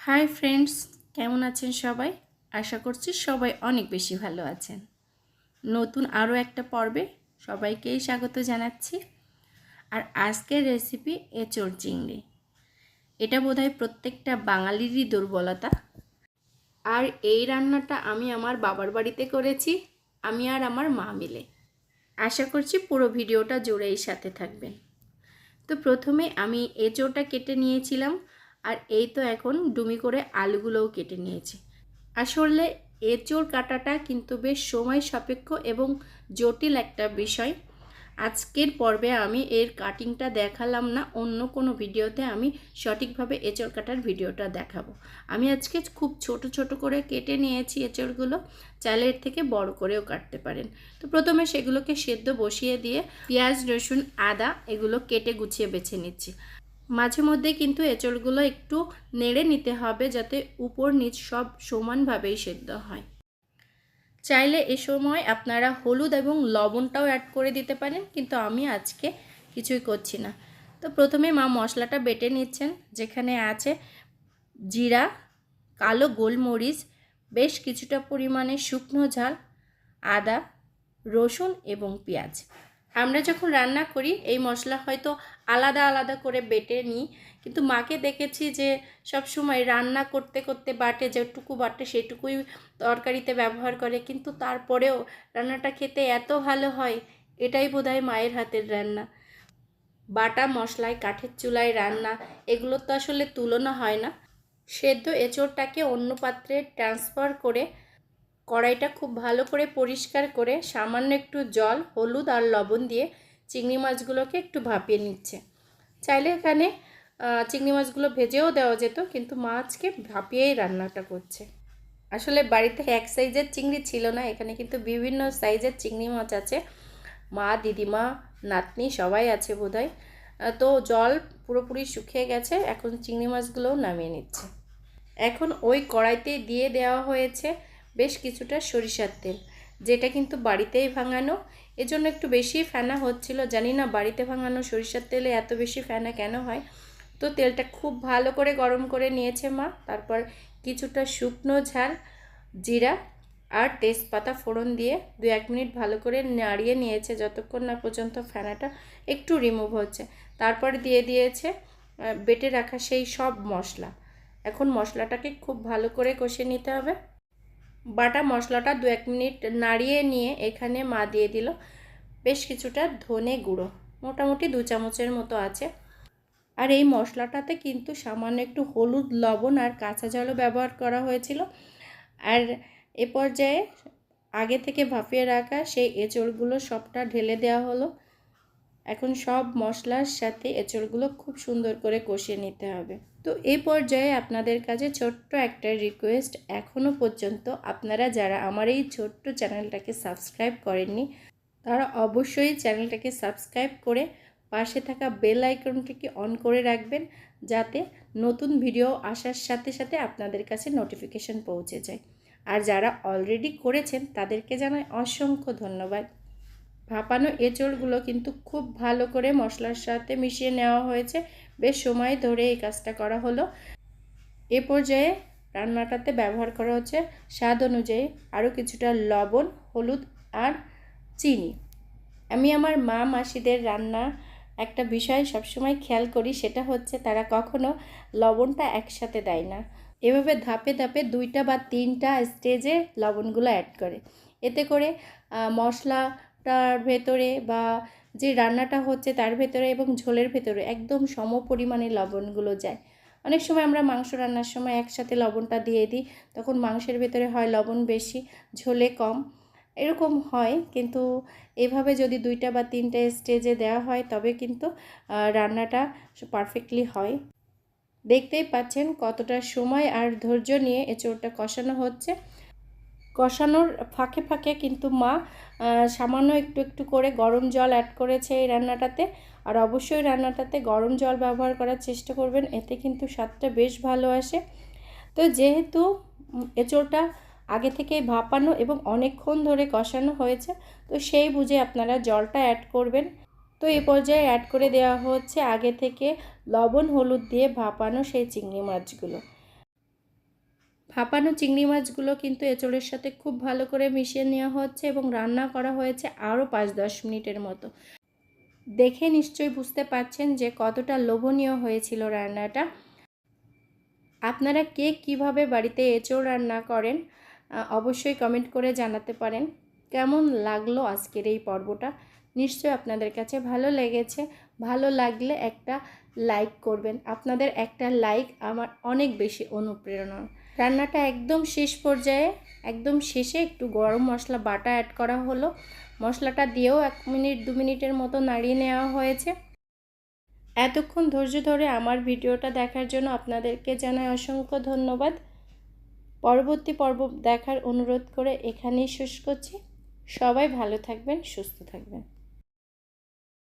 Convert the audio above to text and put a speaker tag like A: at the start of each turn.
A: Hi friends, কেমন আছেন সবাই? আশা করছি সবাই অনেক বেশি ভালো আছেন। নতুন আরও একটা পর্বে সবাইকেই স্বাগত জানাচ্ছি। আর আজকের রেসিপি এঁচড় চিংড়ি। এটা বোধহয় প্রত্যেকটা বাঙালিরই দুর্বলতা। আর এই রান্নাটা আমি আমার বাবার বাড়িতে করেছি, আমি আর আমার মা মিলে। আশা করছি পুরো ভিডিওটা জুড়েই সাথে থাকবেন। তো প্রথমে আমি এঁচোড়টা কেটে নিয়েছিলাম। আর এই তো এখন ডুমি করে আলুগুলোও কেটে নিয়েছি। আসলে এঁচোড় কাটাটা কিন্তু বেশ সময় সাপেক্ষ এবং জটিল একটা বিষয়। আজকের পর্বে আমি এর কাটিংটা দেখালাম না, অন্য কোনো ভিডিওতে আমি সঠিকভাবে এঁচড় কাটার ভিডিওটা দেখাবো। আমি আজকে খুব ছোট ছোট করে কেটে নিয়েছি এঁচড়গুলো চালের থেকে বড় করেও কাটতে পারেন। তো প্রথমে সেগুলোকে সেদ্ধ বসিয়ে দিয়ে পেঁয়াজ, রসুন, আদা এগুলো কেটে গুছিয়ে বেছে নিচ্ছি। মাঝে মধ্যে কিন্তু এঁচড়গুলো একটু নেড়ে নিতে হবে যাতে উপর নিচ সব সমানভাবেই সেদ্ধ হয়। চাইলে এ সময় আপনারা হলুদ এবং লবণটাও অ্যাড করে দিতে পারেন, কিন্তু আমি আজকে কিছুই করছি না। তো প্রথমে মা মশলাটা বেটে নিচ্ছেন, যেখানে আছে জিরা, কালো গোলমরিচ, বেশ কিছুটা পরিমাণে শুকনো ঝাল, আদা, রসুন এবং পেঁয়াজ। আমরা যখন রান্না করি, এই মশলা হয়তো আলাদা আলাদা করে বেটে নিই। কিন্তু মাকে দেখেছি যে, সব সময় রান্না করতে করতে বাটে, যেটুকু বাটে সেটুকুই তরকারিতে ব্যবহার করে। কিন্তু তারপরেও রান্নাটা খেতে এত ভালো হয়, এটাই বোধহয় মায়ের হাতের রান্না। বাটা মশলায়, কাঠের চুলায় রান্না, এগুলো তো আসলে তুলনা হয় না। সেদ্ধ এঁচোড়টাকে অন্য পাত্রে ট্রান্সফার করে কড়াইটা খুব ভালো করে পরিষ্কার করে সামান্য একটু জল, হলুদ আর লবণ দিয়ে চিংড়ি মাছগুলোকে একটু ভাপিয়ে নিচ্ছে। চাইলে এখানে চিংড়ি মাছগুলো ভেজেও দেওয়া যেত, কিন্তু মাছকে ভাপিয়েই রান্নাটা করছে। আসলে বাড়িতে এক সাইজের চিংড়ি ছিল না, এখানে কিন্তু বিভিন্ন সাইজের চিংড়ি মাছ আছে। মা, দিদিমা, নাতনি সবাই আছে বোধহয়। তো জল পুরোপুরি শুকিয়ে গেছে, এখন চিংড়ি মাছগুলোও নামিয়ে নিচ্ছে। এখন ওই কড়াইতে দিয়ে দেওয়া হয়েছে বেশ কিছুটা সরিষার তেল, যেটা কিন্তু বাড়িতেই ভাঙানো। এজন্য একটু বেশি ফেনা হচ্ছিল। জানি না বাড়িতে ভাঙানো সরিষার তেলে এত বেশি ফেনা কেন হয়। তো তেলটা খুব ভালো করে গরম করে নিয়েছে মা। তারপর কিছুটা শুকনো ঝাল, জিরা আর তেজপাতা ফোড়ন দিয়ে দু এক মিনিট ভালো করে নাড়িয়ে নিয়েছে। যতক্ষণ না পর্যন্ত ফেনাটা একটু রিমুভ হচ্ছে। তারপর দিয়ে দিয়েছে বেটে রাখা সেই সব মশলা। এখন মশলাটাকে খুব ভালো করে কষে নিতে হবে। বাটা মশলাটা দু এক মিনিট নাড়িয়ে নিয়ে এখানে মা দিয়ে দিল বেশ কিছুটা ধনে গুঁড়ো, মোটামুটি দু চামচের মতো আছে। আর এই মশলাটাতে কিন্তু সামান্য একটু হলুদ, লবণ আর কাঁচা জলও ব্যবহার করা হয়েছিল। আর এ পর্যায়ে আগে থেকে ভাপিয়ে রাখা সেই এঁচড়গুলো সবটা ঢেলে দেওয়া হলো। এখন সব মশলার সাথে এঁচড়গুলো খুব সুন্দর করে কষিয়ে নিতে হবে। তো এই পর্যায়ে আপনাদের কাছে ছোট্ট একটা রিকোয়েস্ট এখনও পর্যন্ত আপনারা যারা আমার এই ছোট্ট চ্যানেলটাকে সাবস্ক্রাইব করেননি, তারা অবশ্যই চ্যানেলটাকে সাবস্ক্রাইব করে পাশে থাকা বেল আইকনটিকে অন করে রাখবেন, যাতে নতুন ভিডিও আসার সাথে সাথে আপনাদের কাছে নোটিফিকেশন পৌঁছে যায়। আর যারা অলরেডি করেছেন, তাদেরকে জানাই অসংখ্য ধন্যবাদ। ভাপানো এঁচড়গুলো কিন্তু খুব ভালো করে মশলার সাথে মিশিয়ে নেওয়া হয়েছে। বেশ সময় ধরে এই কাজটা করা হলো। এ পর্যায়ে রান্নাটাতে ব্যবহার করা হচ্ছে স্বাদ অনুযায়ী আরও কিছুটা লবণ, হলুদ আর চিনি। আমি আমার মা মাসিদের রান্না একটা বিষয় সবসময় খেয়াল করি, সেটা হচ্ছে তারা কখনো লবণটা একসাথে দেয় না। এভাবে ধাপে ধাপে দুইটা বা তিনটা স্টেজে লবণগুলো অ্যাড করে। এতে করে মশলাটার ভেতরে বা যে রান্নাটা হচ্ছে তার ভেতরে এবং ঝোলের ভেতরে একদম সম পরিমাণে লবণগুলো যায়। অনেক সময় আমরা মাংস রান্নার সময় একসাথে লবণটা দিয়ে দিই, তখন মাংসের ভেতরে হয় লবণ বেশি, ঝোলে কম। এরকম হয় কিন্তু এভাবে যদি দুইটা বা তিনটা স্টেজে দেওয়া হয় তবে কিন্তু রান্নাটা পারফেক্টলি হয়। দেখতেই পাচ্ছেন কতটা সময় আর ধৈর্য নিয়ে এঁচোড়টা কষানো হচ্ছে। কষানোর ফাঁকে ফাঁকে কিন্তু মা সামান্য একটু একটু করে গরম জল অ্যাড করেছে এই রান্নাটাতে। আর অবশ্যই রান্নাটাতে গরম জল ব্যবহার করার চেষ্টা করবেন, এতে কিন্তু স্বাদটা বেশ ভালো আসে। তো যেহেতু এঁচোড়টা আগে থেকে ভাপানো এবং অনেকক্ষণ ধরে কষানো হয়েছে, তো সেই বুঝে আপনারা জলটা অ্যাড করবেন। তো এই পর্যায়ে অ্যাড করে দেওয়া হচ্ছে আগে থেকে লবণ, হলুদ দিয়ে ভাপানো সেই চিংড়ি মাছগুলো। ভাপানো চিংড়ি মাছগুলো কিন্তু এঁচড়ের সাথে খুব ভালো করে মিশিয়ে নেওয়া হচ্ছে এবং রান্না করা হয়েছে আরও পাঁচ দশ মিনিটের মতো। দেখে নিশ্চয়ই বুঝতে পারছেন যে কতটা লোভনীয় হয়েছিল রান্নাটা। আপনারা কে কীভাবে বাড়িতে এঁচড় রান্না করেন অবশ্যই কমেন্ট করে জানাতে পারেন। কেমন লাগল আজকের এই পর্বটা? নিশ্চয়ই আপনাদের কাছে ভালো লেগেছে। ভালো লাগলে একটা লাইক করবেন। আপনাদের একটা লাইক আমার অনেক বেশি অনুপ্রেরণা। রান্নাটা একদম শেষ পর্যায়ে, একদম শেষে একটু গরম মশলা, বাটা অ্যাড করা হলো। মশলাটা দিয়েও এক মিনিট, দু মিনিটের মতো নাড়িয়ে নেওয়া হয়েছে। এতক্ষণ ধৈর্য ধরে আমার ভিডিওটা দেখার জন্য আপনাদেরকে জানাই অসংখ্য ধন্যবাদ। পরবর্তী পর্ব দেখার অনুরোধ করে এখানেই শেষ করছি। সবাই ভালো থাকবেন, সুস্থ থাকবেন।